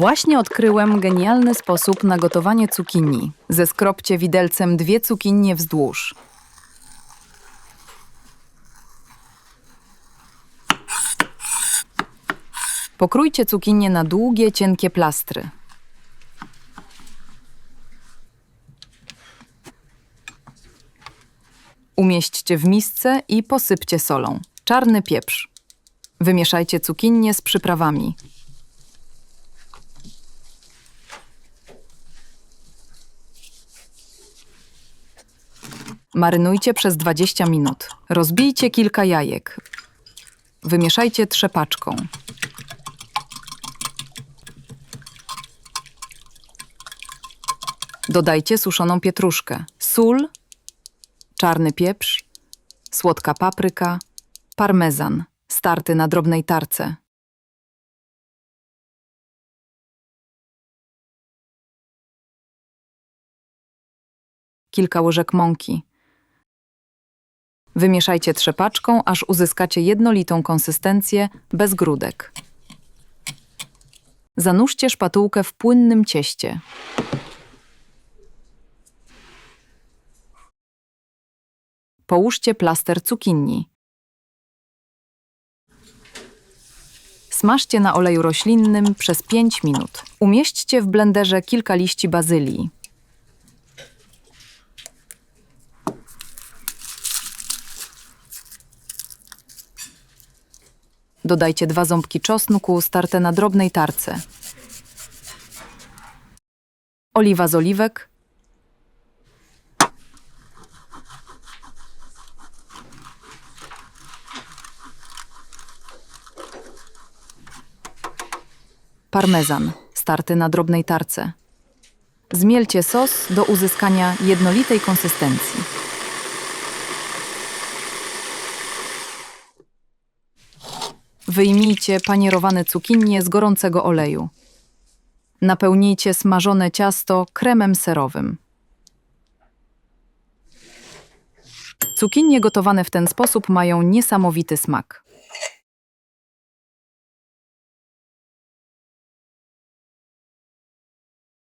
Właśnie odkryłem genialny sposób na gotowanie cukinii. Zeskropcie widelcem dwie cukinie wzdłuż. Pokrójcie cukinie na długie, cienkie plastry. Umieśćcie w misce i posypcie solą. Czarny pieprz. Wymieszajcie cukinię z przyprawami. Marynujcie przez 20 minut. Rozbijcie kilka jajek. Wymieszajcie trzepaczką. Dodajcie suszoną pietruszkę, sól, czarny pieprz, słodka papryka, parmezan, starty na drobnej tarce. Kilka łyżek mąki. Wymieszajcie trzepaczką, aż uzyskacie jednolitą konsystencję bez grudek. Zanurzcie szpatułkę w płynnym cieście. Połóżcie plaster cukinii. Smażcie na oleju roślinnym przez 5 minut. Umieśćcie w blenderze kilka liści bazylii. Dodajcie dwa ząbki czosnku starte na drobnej tarce. Oliwa z oliwek. Parmezan starty na drobnej tarce. Zmielcie sos do uzyskania jednolitej konsystencji. Wyjmijcie panierowane cukinie z gorącego oleju. Napełnijcie smażone ciasto kremem serowym. Cukinie gotowane w ten sposób mają niesamowity smak.